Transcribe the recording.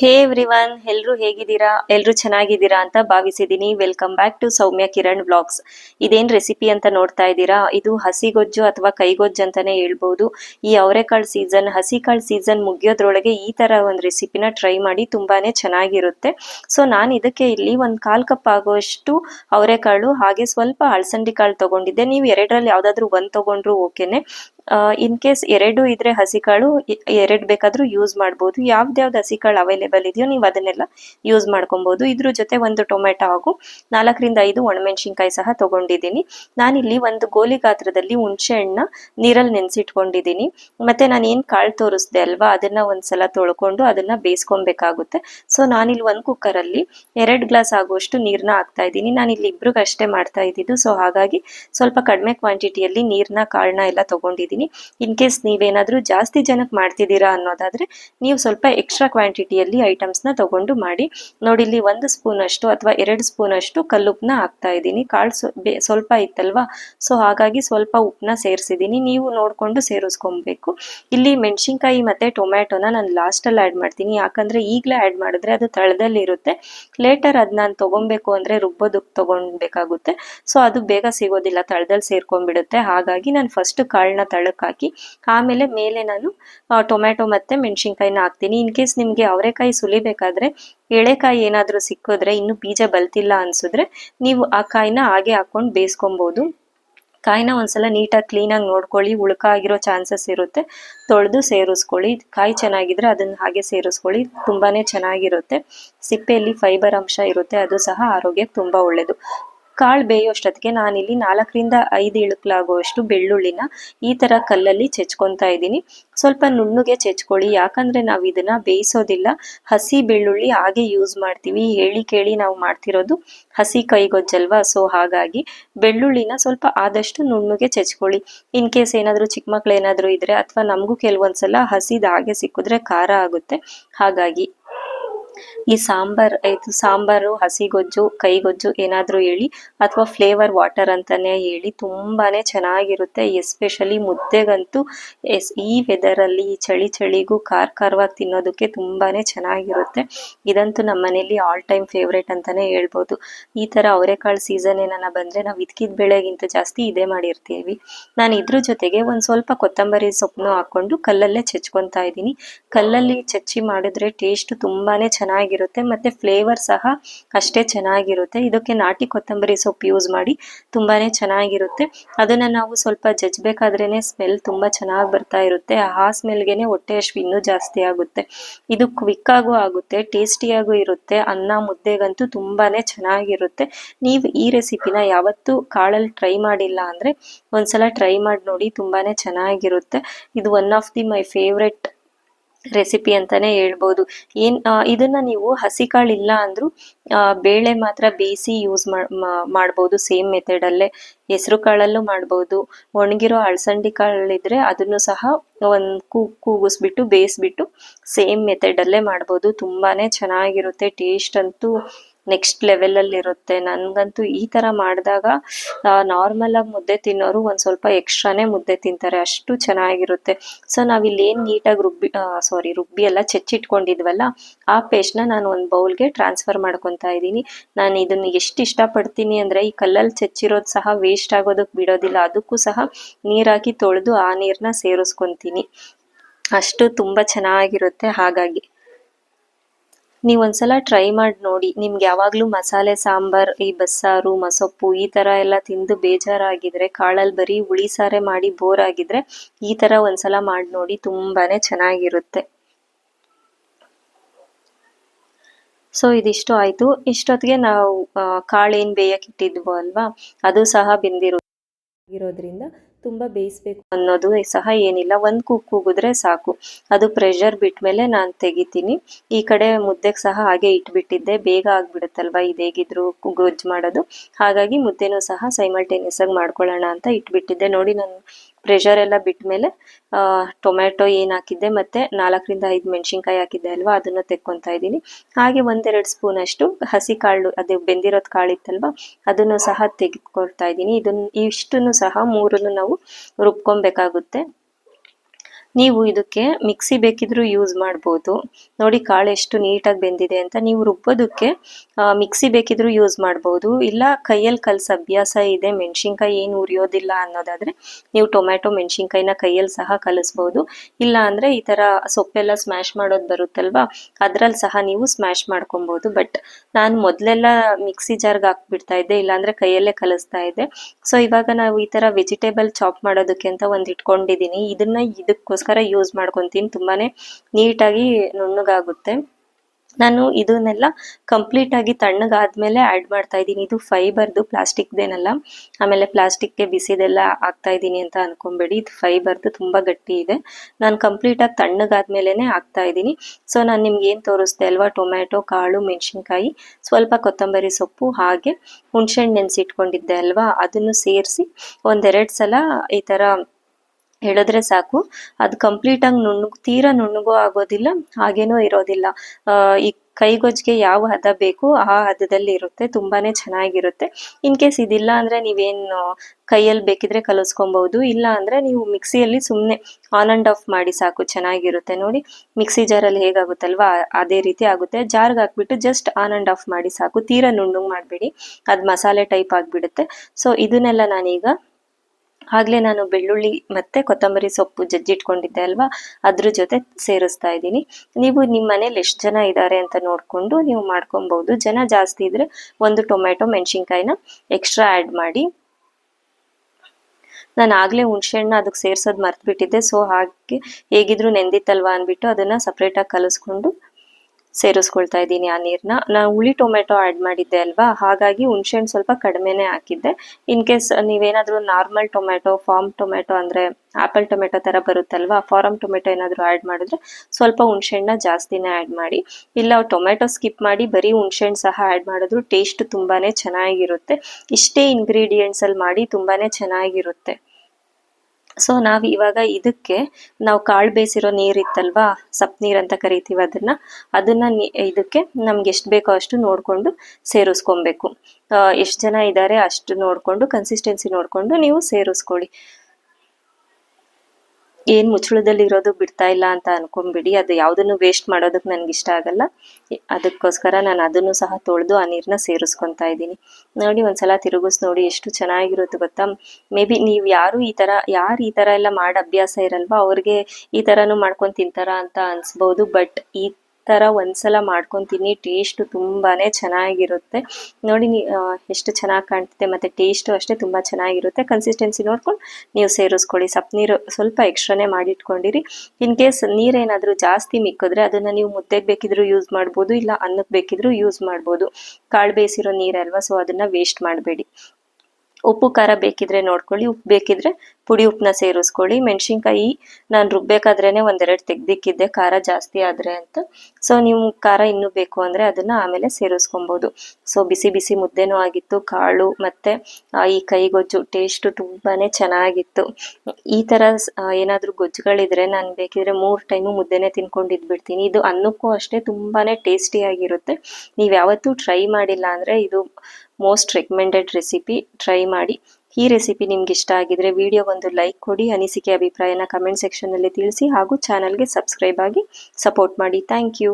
ಹೇ everyone, ಎಲ್ರು ಹೇಗಿದ್ದೀರಾ? ಎಲ್ರು ಚೆನ್ನಾಗಿದ್ದೀರಾ ಅಂತ ಭಾವಿಸಿದ್ದೀನಿ welcome back to Soumya Kiran blogs ಇದೇನ್ ರೆಸಿಪಿ ಅಂತ ನೋಡ್ತಾ ಇದ್ದೀರಾ? ಇದು ಹಸಿಗೊಜ್ಜು ಅಥವಾ ಕೈಗೊಜ್ಜು ಅಂತಾನೆ ಹೇಳ್ಬೋದು. ಈ ಅವರೆಕಾಳು ಸೀಸನ್, ಹಸಿಕಾಳು ಸೀಸನ್ ಮುಗಿಯೋದ್ರೊಳಗೆ ಈ ತರ ಒಂದು ರೆಸಿಪಿನ ಟ್ರೈ ಮಾಡಿ ತುಂಬಾನೇ ಚೆನ್ನಾಗಿರುತ್ತೆ. ಸೊ ನಾನು ಇದಕ್ಕೆ ಇಲ್ಲಿ ಒಂದು ಕಾಲ್ ಕಪ್ ಆಗುವಷ್ಟು ಅವರೆಕಾಳು, ಹಾಗೆ ಸ್ವಲ್ಪ ಅಳಸಂಡಿ ಕಾಳು ತಗೊಂಡಿದ್ದೆ. ನೀವು ಎರಡರಲ್ಲಿ ಯಾವ್ದಾದ್ರು ಒಂದು ತಗೊಂಡ್ರು ಓಕೆನೆ. ಇನ್ ಕೇಸ್ ಎರಡು ಇದ್ರೆ ಹಸಿಕಾಳು ಎರಡು ಬೇಕಾದ್ರೂ ಯೂಸ್ ಮಾಡ್ಬೋದು. ಯಾವ್ದ್ಯಾವ್ದು ಹಸಿಕಾಳು ಅವೈಲೇಬಲ್ ಇದೆಯೋ ನೀವು ಅದನ್ನೆಲ್ಲ ಯೂಸ್ ಮಾಡ್ಕೊಬೋದು. ಇದ್ರ ಜೊತೆ ಒಂದು ಟೊಮೆಟೊ ಹಾಗೂ ನಾಲ್ಕರಿಂದ ಐದು ಒಣಮೆಣಸಿನಕಾಯಿ ಸಹ ತಗೊಂಡಿದ್ದೀನಿ. ನಾನಿಲ್ಲಿ ಒಂದು ಗೋಲಿ ಗಾತ್ರದಲ್ಲಿ ಹುಣಸೆ ಹಣ್ಣ ನೀರಲ್ಲಿ ನೆನೆಸಿಟ್ಕೊಂಡಿದ್ದೀನಿ. ಮತ್ತೆ ನಾನು ಏನು ಕಾಳು ತೋರಿಸ್ದೆ ಅಲ್ವಾ, ಅದನ್ನ ಒಂದ್ಸಲ ತೊಳ್ಕೊಂಡು ಅದನ್ನ ಬೇಯಿಸ್ಕೊಬೇಕಾಗುತ್ತೆ. ಸೊ ನಾನಿಲ್ಲಿ ಒಂದು ಕುಕ್ಕರ್ ಅಲ್ಲಿ ಎರಡು ಗ್ಲಾಸ್ ಆಗುವಷ್ಟು ನೀರ್ನ ಹಾಕ್ತಾ ಇದ್ದೀನಿ ನಾನು ಇಲ್ಲಿ ಇಬ್ರಿಗೆ ಅಷ್ಟೇ ಮಾಡ್ತಾ ಇದ್ದಿದ್ದು. ಸೊ ಹಾಗಾಗಿ ಸ್ವಲ್ಪ ಕಡಿಮೆ ಕ್ವಾಂಟಿಟಿಯಲ್ಲಿ ನೀರ್ನ, ಕಾಳನ್ನ ಎಲ್ಲ ತಗೊಂಡಿದ್ದೀನಿ. ಇನ್ ಕೇಸ್ ನೀವೇನಾದ್ರೂ ಜಾಸ್ತಿ ಜನಕ್ಕೆ ಮಾಡ್ತಿದ್ದೀರಾ ಅನ್ನೋದಾದ್ರೆ, ನೀವು ಸ್ವಲ್ಪ ಎಕ್ಸ್ಟ್ರಾ ಕ್ವಾಂಟಿಟಿಯಲ್ಲಿ ಐಟಮ್ಸ್ನ ತಗೊಂಡು ಮಾಡಿ. ನೋಡಿ, ಇಲ್ಲಿ ಒಂದು ಸ್ಪೂನ್ ಅಷ್ಟು ಅಥವಾ ಎರಡು ಸ್ಪೂನ್ ಅಷ್ಟು ಕಲ್ಲುಪ್ಪನ್ನ ಹಾಕ್ತಾ ಇದ್ದೀನಿ. ಕಾಳು ಸ್ವಲ್ಪ ಇತ್ತಲ್ವಾ? ಸೊ ಹಾಗಾಗಿ ಸ್ವಲ್ಪ ಉಪ್ಪನ್ನ ಸೇರಿಸಿದ್ದೀನಿ. ನೀವು ನೋಡ್ಕೊಂಡು ಸೇರಿಸ್ಕೊಬೇಕು. ಇಲ್ಲಿ ಮೆಣಸಿನ್ಕಾಯಿ ಮತ್ತೆ ಟೊಮ್ಯಾಟೊನ ನಾನು ಲಾಸ್ಟಲ್ಲಿ ಆ್ಯಡ್ ಮಾಡ್ತೀನಿ. ಯಾಕಂದ್ರೆ ಈಗಲೇ ಆ್ಯಡ್ ಮಾಡಿದ್ರೆ ಅದು ತಳದಲ್ಲಿ ಇರುತ್ತೆ ಲೇಟರ್ ಅದು ನಾನು ತಗೊಬೇಕು ಅಂದ್ರೆ ರುಬ್ಬೋದಕ್ಕೆ ತೊಗೊಳ್ಬೇಕಾಗುತ್ತೆ ಸೊ ಅದು ಬೇಗ ಸಿಗೋದಿಲ್ಲ. ತಳದಲ್ಲಿ ಸೇರ್ಕೊಂಡ್ಬಿಡುತ್ತೆ. ಹಾಗಾಗಿ ನಾನು ಫಸ್ಟ್ ಕಾಳನ್ನ ತಳಕ್ಕೆ ಹಾಕಿ, ಆಮೇಲೆ ಮೇಲೆ ನಾನು ಟೊಮ್ಯಾಟೊ ಮತ್ತೆ ಮೆಣಸಿನ್ಕಾಯಿನ ಹಾಕ್ತೀನಿ. ಇನ್ ಕೇಸ್ ನಿಮಗೆ ಅವರೆಕಾಯಿ ಸುಲಿಬೇಕಾದ್ರೆ ಎಳೆಕಾಯಿ ಏನಾದರೂ ಸಿಕ್ಕಿದ್ರೆ ಇನ್ನು ಬೀಜ ಬಲ್ತಿಲ್ಲ ಅನ್ಸಿದ್ರೆ ನೀವು ಆ ಕಾಯಿನ ಹಾಗೆ ಹಾಕೊಂಡು ಬೇಯಿಸ್ಕೊಬಹುದು ಕಾಯಿನ ಒಂದ್ಸಲ ನೀಟಾಗಿ ಕ್ಲೀನಾಗಿ ನೋಡ್ಕೊಳ್ಳಿ, ಉಳ್ಕ ಆಗಿರೋ ಚಾನ್ಸಸ್ ಇರುತ್ತೆ. ತೊಳೆದು ಸೇರಿಸ್ಕೊಳ್ಳಿ. ಕಾಯಿ ಚೆನ್ನಾಗಿದ್ರೆ ಅದನ್ನ ಹಾಗೆ ಸೇರಿಸ್ಕೊಳ್ಳಿ, ತುಂಬಾನೇ ಚೆನ್ನಾಗಿರುತ್ತೆ. ಸಿಪ್ಪೆಯಲ್ಲಿ ಫೈಬರ್ ಅಂಶ ಇರುತ್ತೆ, ಅದು ಸಹ ಆರೋಗ್ಯಕ್ಕೆ ತುಂಬಾ ಒಳ್ಳೇದು. ಕಾಳು ಬೇಯೋಷ್ಟೊತ್ತಿಗೆ ನಾನಿಲ್ಲಿ ನಾಲ್ಕರಿಂದ ಐದು ಇಳುಕಲಾಗುವಷ್ಟು ಬೆಳ್ಳುಳ್ಳಿನ ಈ ತರ ಕಲ್ಲಲ್ಲಿ ಚೆಚ್ಕೊತಾ ಇದ್ದೀನಿ. ಸ್ವಲ್ಪ ನುಣ್ಣುಗೆ ಚೆಚ್ಕೊಳ್ಳಿ. ಯಾಕಂದ್ರೆ ನಾವು ಇದನ್ನು ಬೇಯಿಸೋದಿಲ್ಲ. ಹಸಿ ಬೆಳ್ಳುಳ್ಳಿ ಹಾಗೆ ಯೂಸ್ ಮಾಡ್ತೀವಿ. ಹೇಳಿ ಕೇಳಿ ನಾವು ಮಾಡ್ತಿರೋದು ಹಸಿ ಕೈಗೊಜ್ಜಲ್ವಾ? ಸೊ ಹಾಗಾಗಿ ಬೆಳ್ಳುಳ್ಳಿನ ಸ್ವಲ್ಪ ಆದಷ್ಟು ನುಣ್ಣುಗೆ ಚೆಚ್ಕೊಳ್ಳಿ. ಇನ್ ಕೇಸ್ ಏನಾದರೂ ಚಿಕ್ಕ ಮಕ್ಳು ಏನಾದರೂ ಇದ್ರೆ, ಅಥವಾ ನಮಗೂ ಕೆಲವೊಂದ್ಸಲ ಹಸಿದ ಹಾಗೆ ಸಿಕ್ಕಿದ್ರೆ ಖಾರ ಆಗುತ್ತೆ. ಹಾಗಾಗಿ ಈ ಸಾಂಬಾರ್, ಇದು ಸಾಂಬಾರು, ಹಸಿಗೊಜ್ಜು, ಕೈಗೊಜ್ಜು ಏನಾದರೂ ಹೇಳಿ ಅಥವಾ ಫ್ಲೇವರ್ ವಾಟರ್ ಅಂತಾನೆ ಹೇಳಿ ತುಂಬಾನೇ ಚೆನ್ನಾಗಿರುತ್ತೆ. ಎಸ್ಪೆಷಲಿ ಮುದ್ದೆಗಂತೂ ಎಸ್, ಈ ವೆದರ್ ಅಲ್ಲಿ ಚಳಿ ಚಳಿಗೂ ಖಾರ ಖಾರವಾಗಿ ತಿನ್ನೋದಕ್ಕೆ ತುಂಬಾನೇ ಚೆನ್ನಾಗಿರುತ್ತೆ. ಇದಂತೂ ನಮ್ಮ ಮನೇಲಿ ಆಲ್ ಟೈಮ್ ಫೇವ್ರೇಟ್ ಅಂತಾನೆ ಹೇಳ್ಬೋದು. ಈ ತರ ಅವರೆಕಾಳು ಸೀಸನ್ ಏನಾನ ಬಂದ್ರೆ ನಾವು ಇದ್ಕಿದ ಬೆಳೆಗಿಂತ ಜಾಸ್ತಿ ಇದೇ ಮಾಡಿರ್ತೀವಿ. ನಾನು ಇದ್ರ ಜೊತೆಗೆ ಒಂದ್ ಸ್ವಲ್ಪ ಕೊತ್ತಂಬರಿ ಸೊಪ್ಪನ್ನು ಹಾಕೊಂಡು ಕಲ್ಲಲ್ಲೇ ಚೆಚ್ಕೊತಾ ಇದ್ದೀನಿ. ಕಲ್ಲಲ್ಲಿ ಚಚ್ಚಿ ಮಾಡಿದ್ರೆ ಟೇಸ್ಟ್ ತುಂಬಾನೇ ಚೆನ್ನಾಗಿರುತ್ತೆ, ಮತ್ತೆ ಫ್ಲೇವರ್ ಸಹ ಅಷ್ಟೇ ಚೆನ್ನಾಗಿರುತ್ತೆ. ಇದಕ್ಕೆ ನಾಟಿ ಕೊತ್ತಂಬರಿ ಸೊಪ್ಪು ಯೂಸ್ ಮಾಡಿ ತುಂಬಾನೇ ಚೆನ್ನಾಗಿರುತ್ತೆ. ಅದನ್ನ ನಾವು ಸ್ವಲ್ಪ ಜಜ್ಜಬೇಕಾದ್ರೇ ಸ್ಮೆಲ್ ತುಂಬಾ ಚೆನ್ನಾಗಿ ಬರ್ತಾ ಇರುತ್ತೆ. ಆ ಸ್ಮೆಲ್ಗೆ ಹೊಟ್ಟೆ ಅಷ್ಟು ಇನ್ನೂ ಜಾಸ್ತಿ ಆಗುತ್ತೆ. ಇದು ಕ್ವಿಕ್ ಆಗು ಆಗುತ್ತೆ ಟೇಸ್ಟಿಯಾಗೂ ಇರುತ್ತೆ, ಅನ್ನ ಮುದ್ದೆಗಂತೂ ತುಂಬಾನೇ ಚೆನ್ನಾಗಿರುತ್ತೆ. ನೀವು ಈ ರೆಸಿಪಿನ ಯಾವತ್ತೂ ಕಾಳಲ್ಲಿ ಟ್ರೈ ಮಾಡಿಲ್ಲ ಅಂದ್ರೆ ಒಂದ್ಸಲ ಟ್ರೈ ಮಾಡಿ ನೋಡಿ ತುಂಬಾನೇ ಚೆನ್ನಾಗಿರುತ್ತೆ. ಇದು one of the my favourite recipe ಅಂತಾನೆ ಹೇಳ್ಬೋದು. ಏನ್ ಇದನ್ನ ನೀವು ಹಸಿ ಇಲ್ಲ ಅಂದ್ರೂ ಬೇಳೆ ಮಾತ್ರ ಬೇಯಿಸಿ ಯೂಸ್ ಮಾಡ್ಬೋದು. ಸೇಮ್ ಮೆಥಡ್ ಅಲ್ಲೇ ಹೆಸರು ಕಾಳಲ್ಲೂ ಮಾಡ್ಬೋದು. ಒಣಗಿರೋ ಅಳಸಂದಿ ಕಾಳಿದ್ರೆ ಅದನ್ನು ಸಹ ಒಂದ್ ಕೂ, ಕೂಗಿಸ್ಬಿಟ್ಟು, ಬೇಯಿಸ್ಬಿಟ್ಟು ಸೇಮ್ ಮೆಥಡ್ ಅಲ್ಲೇ ಮಾಡ್ಬೋದು. ತುಂಬಾನೇ ಚೆನ್ನಾಗಿರುತ್ತೆ. ಟೇಸ್ಟ್ ಅಂತೂ ನೆಕ್ಸ್ಟ್ ಲೆವೆಲ್ ಅಲ್ಲಿ ಇರುತ್ತೆ. ನನ್ಗಂತೂ ಈ ತರ ಮಾಡಿದಾಗ ನಾರ್ಮಲ್ ಆಗಿ ಮುದ್ದೆ ತಿನ್ನೋರು ಒಂದು ಸ್ವಲ್ಪ ಎಕ್ಸ್ಟ್ರಾನೇ ಮುದ್ದೆ ತಿಂತಾರೆ. ಅಷ್ಟು ಚೆನ್ನಾಗಿರುತ್ತೆ. ಸೊ ನಾವಿಲ್ಲಿ ಏನು ನೀಟಾಗಿ ರುಬ್ಬಿ ಸಾರಿ ರುಬ್ಬಿ ಎಲ್ಲ ಚೆಚ್ಚಿಟ್ಕೊಂಡಿದ್ವಲ್ಲ, ಆ ಪೇಸ್ಟ್ನ ನಾನು ಒಂದು ಬೌಲ್ಗೆ ಟ್ರಾನ್ಸ್ಫರ್ ಮಾಡ್ಕೊತಾ ಇದ್ದೀನಿ. ನಾನು ಇದನ್ನ ಎಷ್ಟು ಇಷ್ಟಪಡ್ತೀನಿ ಅಂದ್ರೆ, ಈ ಕಲ್ಲಲ್ಲಿ ಚೆಚ್ಚಿರೋದು ಸಹ ವೇಸ್ಟ್ ಆಗೋದಕ್ಕೆ ಬಿಡೋದಿಲ್ಲ. ಅದಕ್ಕೂ ಸಹ ನೀರಾಕಿ ತೊಳೆದು ಆ ನೀರನ್ನ ಸೇರಿಸ್ಕೊಂತೀನಿ. ಅಷ್ಟು ತುಂಬಾ ಚೆನ್ನಾಗಿರುತ್ತೆ. ಹಾಗಾಗಿ ನೀವು ಒಂದ್ಸಲ ಟ್ರೈ ಮಾಡಿ ನೋಡಿ. ನಿಮ್ಗೆ ಯಾವಾಗ್ಲೂ ಮಸಾಲೆ, ಸಾಂಬಾರ್, ಈ ಬಸ್ಸಾರು, ಮಸೊಪ್ಪು ಈ ತರ ಎಲ್ಲ ತಿಂದು ಬೇಜಾರಾಗಿದ್ರೆ ಕಾಳಲ್ಲಿ ಬರೀ ಹುಳಿ ಸಾರೆ ಮಾಡಿ ಬೋರ್ ಆಗಿದ್ರೆ ಈ ತರ ಒಂದ್ಸಲ ಮಾಡಿ ನೋಡಿ ತುಂಬಾನೇ ಚೆನ್ನಾಗಿರುತ್ತೆ. ಸೊ ಇದಿಷ್ಟು ಆಯ್ತು. ಇಷ್ಟೊತ್ತಿಗೆ ನಾವು ಕಾಳೇನ್ ಬೇಯಕ್ಕೆ ಇಟ್ಟಿದ್ವು ಅಲ್ವಾ ಅದು ಸಹ ಬೆಂದಿರೋದ್ರಿಂದ ತುಂಬ ಬೇಯಿಸ್ಬೇಕು ಅನ್ನೋದು ಸಹ ಏನಿಲ್ಲ. ಒಂದು ಕುಕ್ ಕೂಗಿದ್ರೆ ಸಾಕು. ಅದು ಪ್ರೆಷರ್ ಬಿಟ್ಮೇಲೆ ನಾನು ತೆಗಿತೀನಿ. ಈ ಕಡೆ ಮುದ್ದೆಗೆ ಸಹ ಹಾಗೆ ಇಟ್ಬಿಟ್ಟಿದ್ದೆ. ಬೇಗ ಆಗ್ಬಿಡುತ್ತಲ್ವಾ ಇದು ಹೇಗಿದ್ರು ಗೊಜ್ಜು ಮಾಡೋದು. ಹಾಗಾಗಿ ಮುದ್ದೆನೂ ಸಹ ಸೈಮಲ್ಟೇನಿಯಸ್ ಆಗಿ ಮಾಡ್ಕೊಳ್ಳೋಣ ಅಂತ ಇಟ್ಬಿಟ್ಟಿದ್ದೆ. ನೋಡಿ ನಾನು ಪ್ರೆಷರ್ ಎಲ್ಲ ಬಿಟ್ಟ ಮೇಲೆ ಟೊಮ್ಯಾಟೊ ಏನು ಹಾಕಿದ್ದೆ ಮತ್ತೆ ನಾಲ್ಕರಿಂದ ಐದು ಮೆಣಸಿನ್ಕಾಯಿ ಹಾಕಿದ್ದೆ ಅಲ್ವಾ, ಅದನ್ನು ತೆಕ್ಕೊತಾ ಇದ್ದೀನಿ. ಹಾಗೆ ಒಂದೆರಡು ಸ್ಪೂನ್ ಅಷ್ಟು ಹಸಿ ಕಾಳು, ಅದೇ ಬೆಂದಿರೋದು ಕಾಳಿತ್ತಲ್ವಾ ಅದನ್ನು ಸಹ ತೆಗೆದುಕೊಳ್ತಾ ಇದ್ದೀನಿ. ಇದನ್ನ ಇಷ್ಟನ್ನು ಸಹ ಮೂರನ್ನು ನಾವು ರುಬ್ಕೊಬೇಕಾಗುತ್ತೆ ನೀವು ಇದಕ್ಕೆ ಮಿಕ್ಸಿ ಬೇಕಿದ್ರೂ ಯೂಸ್ ಮಾಡ್ಬೋದು. ನೋಡಿ ಕಾಳು ಎಷ್ಟು ನೀಟಾಗಿ ಬೆಂದಿದೆ ಅಂತ ನೀವು ರುಬ್ಬೋದಕ್ಕೆ ಮಿಕ್ಸಿ ಬೇಕಿದ್ರೂ ಯೂಸ್ ಮಾಡ್ಬೋದು. ಇಲ್ಲ ಕೈಯಲ್ಲಿ ಕಲ್ಸ ಅಭ್ಯಾಸ ಇದೆ, ಮೆಣಸಿನ್ಕಾಯಿ ಏನು ಉರಿಯೋದಿಲ್ಲ ಅನ್ನೋದಾದ್ರೆ ನೀವು ಟೊಮ್ಯಾಟೊ, ಮೆಣಸಿನ್ಕಾಯಿನ ಕೈಯಲ್ಲಿ ಸಹ ಕಲಿಸ್ಬೋದು. ಇಲ್ಲ ಅಂದರೆ ಈ ತರ ಸೊಪ್ಪೆಲ್ಲ ಸ್ಮ್ಯಾಶ್ ಮಾಡೋದು ಬರುತ್ತಲ್ವಾ, ಅದರಲ್ಲಿ ಸಹ ನೀವು ಸ್ಮ್ಯಾಶ್ ಮಾಡ್ಕೊಬೋದು. ಬಟ್ ನಾನು ಮೊದಲೆಲ್ಲ ಮಿಕ್ಸಿ ಜಾರ್ಗೆ ಹಾಕ್ಬಿಡ್ತಾ ಇದ್ದೆ ಇಲ್ಲಾಂದರೆ ಕೈಯಲ್ಲೇ ಕಲಿಸ್ತಾ ಇದ್ದೆ. ಸೊ ಇವಾಗ ನಾವು ಈ ತರ ವೆಜಿಟೇಬಲ್ ಚಾಪ್ ಮಾಡೋದಕ್ಕೆ ಅಂತ ಒಂದು ಇಟ್ಕೊಂಡಿದ್ದೀನಿ. ಇದನ್ನ ಇದಕ್ಕೋಸ್ಕರ ಯೂಸ್ ಮಾಡ್ಕೊತೀನಿ ತುಂಬಾ ನೀಟಾಗಿ ನುಣ್ಣಗಾಗುತ್ತೆ. ನಾನು ಇದನ್ನೆಲ್ಲ ಕಂಪ್ಲೀಟ್ ಆಗಿ ತಣ್ಣಗಾದ್ಮೇಲೆ ಆ್ಯಡ್ ಮಾಡ್ತಾ ಇದ್ದೀನಿ. ಇದು ಫೈಬರ್ದು ಪ್ಲಾಸ್ಟಿಕ್ದೇನಲ್ಲ, ಆಮೇಲೆ ಪ್ಲಾಸ್ಟಿಕ್ಗೆ ಬಿಸಿದೆಲ್ಲ ಹಾಕ್ತಾ ಇದ್ದೀನಿ ಅಂತ ಅನ್ಕೊಂಬೇಡಿ. ಇದು ಫೈಬರ್ದು ತುಂಬ ಗಟ್ಟಿ ಇದೆ. ನಾನು ಕಂಪ್ಲೀಟಾಗಿ ತಣ್ಣಗಾದ್ಮೇಲೆ ಹಾಕ್ತಾ ಇದ್ದೀನಿ. ಸೊ ನಾನು ನಿಮ್ಗೆ ಏನು ತೋರಿಸ್ದೆ ಅಲ್ವಾ? ಟೊಮ್ಯಾಟೊ, ಕಾಳು, ಮೆಣಸಿನ್ಕಾಯಿ, ಸ್ವಲ್ಪ ಕೊತ್ತಂಬರಿ ಸೊಪ್ಪು, ಹಾಗೆ ಹುಣ್ಸೆಹಣ್ಣು ನೆನೆಸಿಟ್ಕೊಂಡಿದ್ದೆ ಅಲ್ವಾ? ಅದನ್ನು ಸೇರಿಸಿ ಒಂದೆರಡು ಸಲ ಈ ಥರ ಎಳೆದ್ರೆ ಸಾಕು. ಅದು ಕಂಪ್ಲೀಟಾಗಿ ನುಣ್ಣು ತೀರಾ ನುಣ್ಣಗೂ ಆಗೋದಿಲ್ಲ, ಹಾಗೇನೂ ಇರೋದಿಲ್ಲ. ಈ ಕೈಗೊಜ್ಜಿಗೆ ಯಾವ ಹದ ಬೇಕು ಆ ಹದದಲ್ಲಿ ಇರುತ್ತೆ, ತುಂಬಾನೇ ಚೆನ್ನಾಗಿರುತ್ತೆ. ಇನ್ ಕೇಸ್ ಇದಿಲ್ಲ ಅಂದ್ರೆ ನೀವೇನು ಕೈಯಲ್ಲಿ ಬೇಕಿದ್ರೆ ಕಲಸ್ಕೊಬಹುದು ಇಲ್ಲ ಅಂದ್ರೆ ನೀವು ಮಿಕ್ಸಿಯಲ್ಲಿ ಸುಮ್ಮನೆ ಆನ್ ಅಂಡ್ ಆಫ್ ಮಾಡಿ ಸಾಕು, ಚೆನ್ನಾಗಿರುತ್ತೆ. ನೋಡಿ, ಮಿಕ್ಸಿ ಜಾರಲ್ಲಿ ಹೇಗಾಗುತ್ತಲ್ವಾ, ಅದೇ ರೀತಿ ಆಗುತ್ತೆ. ಜಾರ್ಗೆ ಹಾಕ್ಬಿಟ್ಟು ಜಸ್ಟ್ ಆನ್ ಅಂಡ್ ಆಫ್ ಮಾಡಿ ಸಾಕು, ತೀರಾ ನುಣ್ಣಗೆ ಮಾಡಬೇಡಿ. ಅದು ಮಸಾಲೆ ಟೈಪ್ ಆಗಿಬಿಡುತ್ತೆ. ಸೊ ಇದನ್ನೆಲ್ಲ ನಾನೀಗ ಆಗ್ಲೇ ನಾನು ಬೆಳ್ಳುಳ್ಳಿ ಮತ್ತೆ ಕೊತ್ತಂಬರಿ ಸೊಪ್ಪು ಜಜ್ಜಿಟ್ಕೊಂಡಿದ್ದೆ ಅಲ್ವಾ? ಅದ್ರ ಜೊತೆ ಸೇರಿಸ್ತಾ ಇದ್ದೀನಿ. ನೀವು ನಿಮ್ಮ ಮನೇಲಿ ಎಷ್ಟು ಜನ ಇದ್ದಾರೆ ಅಂತ ನೋಡಿಕೊಂಡು ನೀವು ಮಾಡ್ಕೊಬಹುದು. ಜನ ಜಾಸ್ತಿ ಇದ್ರೆ ಒಂದು ಟೊಮೆಟೊ ಮೆಣಸಿನ್ಕಾಯಿನ ಎಕ್ಸ್ಟ್ರಾ ಆ್ಯಡ್ ಮಾಡಿ. ನಾನು ಆಗಲೇ ಹುಣಸೆಹಣ್ಣು ಅದಕ್ಕೆ ಸೇರ್ಸೋದು ಮರ್ತ್ಬಿಟ್ಟಿದ್ದೆ. ಸೊ ಹಾಗೆ ಹೇಗಿದ್ರು ನೆಂದಿತ್ತಲ್ವಾ ಅಂದ್ಬಿಟ್ಟು ಅದನ್ನ ಸಪ್ರೇಟಾಗಿ ಕಲಿಸ್ಕೊಂಡು ಸೇರಿಸ್ಕೊಳ್ತಾ ಇದ್ದೀನಿ ಆ ನೀರನ್ನ ನಾನು ಹುಳಿ ಟೊಮೆಟೊ ಆ್ಯಡ್ ಮಾಡಿದ್ದೆ ಅಲ್ವಾ? ಹಾಗಾಗಿ ಹುಣ್ಸೆಹಣ್ಣು ಸ್ವಲ್ಪ ಕಡಿಮೆನೇ ಹಾಕಿದ್ದೆ. ಇನ್ ಕೇಸ್ ನೀವೇನಾದರೂ ನಾರ್ಮಲ್ ಟೊಮೆಟೊ ಫಾರ್ಮ್ ಟೊಮೆಟೊ ಅಂದರೆ ಆಪಲ್ ಟೊಮೆಟೊ ಥರ ಬರುತ್ತಲ್ವಾ? ಫಾರಮ್ ಟೊಮೆಟೊ ಏನಾದರೂ ಆ್ಯಡ್ ಮಾಡಿದ್ರೆ ಸ್ವಲ್ಪ ಹುಣ್ಸೆಹಣ್ಣ ಜಾಸ್ತಿನೇ ಆ್ಯಡ್ ಮಾಡಿ. ಇಲ್ಲ, ಟೊಮೆಟೊ ಸ್ಕಿಪ್ ಮಾಡಿ ಬರೀ ಹುಣ್ಸೆಹಣ್ಣು ಸಹ ಆ್ಯಡ್ ಮಾಡಿದ್ರು ಟೇಸ್ಟ್ ತುಂಬಾ ಚೆನ್ನಾಗಿರುತ್ತೆ. ಇಷ್ಟೇ ಇಂಗ್ರೀಡಿಯೆಂಟ್ಸಲ್ಲಿ ಮಾಡಿ ತುಂಬಾ ಚೆನ್ನಾಗಿರುತ್ತೆ. ಸೊ ನಾವು ಇವಾಗ ಇದಕ್ಕೆ ನಾವು ಕಾಳು ಬೇಯಿಸಿರೋ ನೀರಿತ್ತಲ್ವಾ? ಸಪ್ ನೀರು ಅಂತ ಕರಿತೀವಿ ಅದನ್ನ. ಅದನ್ನ ಇದಕ್ಕೆ ನಮ್ಗೆ ಎಷ್ಟು ಬೇಕೋ ಅಷ್ಟು ನೋಡಿಕೊಂಡು ಸೇರಿಸ್ಕೊಬೇಕು. ಎಷ್ಟು ಜನ ಇದ್ದಾರೆ ಅಷ್ಟು ನೋಡಿಕೊಂಡು ಕನ್ಸಿಸ್ಟೆನ್ಸಿ ನೋಡಿಕೊಂಡು ನೀವು ಸೇರಿಸ್ಕೊಳ್ಳಿ. ಏನು ಮುಚ್ಚಳದಲ್ಲಿ ಇರೋದು ಬಿಡ್ತಾ ಇಲ್ಲ ಅಂತ ಅನ್ಕೊಂಡ್ಬಿಡಿ. ಅದು ಯಾವ್ದನ್ನು ವೇಸ್ಟ್ ಮಾಡೋದಕ್ಕೆ ನನ್ಗೆ ಇಷ್ಟ ಆಗಲ್ಲ. ಅದಕ್ಕೋಸ್ಕರ ನಾನು ಅದನ್ನು ಸಹ ತೊಳೆದು ಆ ನೀರನ್ನ ಸೇರಿಸ್ಕೊಂತಾ ಇದ್ದೀನಿ. ನೋಡಿ, ಒಂದ್ಸಲ ತಿರುಗಿಸ್ ನೋಡಿ ಎಷ್ಟು ಚೆನ್ನಾಗಿರುತ್ತೆ ಗೊತ್ತಾ? ಮೇ ಬಿ ನೀವು ಯಾರು ಈ ತರ, ಯಾರು ಈ ತರ ಎಲ್ಲ ಮಾಡ ಅಭ್ಯಾಸ ಇರಲ್ವಾ? ಅವ್ರಿಗೆ ಈ ತರನು ಮಾಡ್ಕೊಂಡು ತಿಂತಾರ ಅಂತ ಅನ್ಸ್ಬಹುದು ಬಟ್ ಈ ಥರ ಒಂದ್ಸಲ ಮಾಡ್ಕೊತೀನಿ. ಟೇಸ್ಟು ತುಂಬಾನೇ ಚೆನ್ನಾಗಿರುತ್ತೆ. ನೋಡಿ ಎಷ್ಟು ಚೆನ್ನಾಗಿ ಕಾಣ್ತಿದೆ ಮತ್ತು ಟೇಸ್ಟು ಅಷ್ಟೇ ತುಂಬ ಚೆನ್ನಾಗಿರುತ್ತೆ. ಕನ್ಸಿಸ್ಟೆನ್ಸಿ ನೋಡ್ಕೊಂಡು ನೀವು ಸೇರಿಸ್ಕೊಳ್ಳಿ. ಸಪ್ ನೀರು ಸ್ವಲ್ಪ ಎಕ್ಸ್ಟ್ರಾನೇ ಮಾಡಿಟ್ಕೊಂಡಿರಿ. ಇನ್ ಕೇಸ್ ನೀರೇನಾದರೂ ಜಾಸ್ತಿ ಮಿಕ್ಕಿದ್ರೆ ಅದನ್ನು ನೀವು ಮುದ್ದೆಗೆ ಬೇಕಿದ್ರೂ ಯೂಸ್ ಮಾಡ್ಬೋದು, ಇಲ್ಲ ಅನ್ನಕ್ಕೆ ಬೇಕಿದ್ರೂ ಯೂಸ್ ಮಾಡ್ಬೋದು. ಕಾಳು ಬೇಯಿಸಿರೋ ನೀರಲ್ವಾ ಸೊ ಅದನ್ನು ವೇಸ್ಟ್ ಮಾಡಬೇಡಿ. ಉಪ್ಪು, ಖಾರ ಬೇಕಿದ್ರೆ ನೋಡ್ಕೊಳ್ಳಿ, ಉಪ್ಪು ಬೇಕಿದ್ರೆ ಪುಡಿ ಉಪ್ಪನ್ನ ಸೇರಿಸ್ಕೊಳ್ಳಿ. ಮೆಣಸಿನ್ಕಾಯಿ ನಾನು ರುಬ್ಬೇಕಾದ್ರೇನೆ ಒಂದೆರಡು ತೆಗ್ದಿಕ್ಕಿದ್ದೆ, ಖಾರ ಜಾಸ್ತಿ ಆದರೆ ಅಂತ. ಸೊ ನೀವು ಖಾರ ಇನ್ನೂ ಬೇಕು ಅಂದರೆ ಅದನ್ನು ಆಮೇಲೆ ಸೇರಿಸ್ಕೊಬೋದು. ಸೊ ಬಿಸಿ ಬಿಸಿ ಮುದ್ದೆನೂ ಆಗಿತ್ತು, ಕಾಳು ಮತ್ತು ಈ ಕೈಗೊಜ್ಜು ಟೇಸ್ಟು ತುಂಬಾ ಚೆನ್ನಾಗಿತ್ತು. ಈ ಥರ ಏನಾದರೂ ಗೊಜ್ಜುಗಳಿದ್ರೆ ನಾನು ಬೇಕಿದ್ರೆ ಮೂರು ಟೈಮು ಮುದ್ದೆನೇ ತಿನ್ಕೊಂಡಿದ್ಬಿಡ್ತೀನಿ. ಇದು ಅನ್ನಕ್ಕೂ ಅಷ್ಟೇ ತುಂಬಾ ಟೇಸ್ಟಿಯಾಗಿರುತ್ತೆ ನೀವು ಯಾವತ್ತೂ ಟ್ರೈ ಮಾಡಿಲ್ಲ ಅಂದರೆ ಇದು ಮೋಸ್ಟ್ ರೆಕಮೆಂಡೆಡ್ ರೆಸಿಪಿ ಟ್ರೈ ಮಾಡಿ. ಈ ರೆಸಿಪಿ ನಿಮ್ಗೆ ಇಷ್ಟ ಆಗಿದ್ರೆ ವಿಡಿಯೋ ಒಂದು ಲೈಕ್ ಕೊಡಿ, ಅನಿಸಿಕೆ, ಅಭಿಪ್ರಾಯನ ಕಮೆಂಟ್ ಸೆಕ್ಷನಲ್ಲಿ ತಿಳಿಸಿ ಹಾಗೂ ಚಾನಲ್ಗೆ ಸಬ್ಸ್ಕ್ರೈಬ್ ಆಗಿ ಸಪೋರ್ಟ್ ಮಾಡಿ. Thank you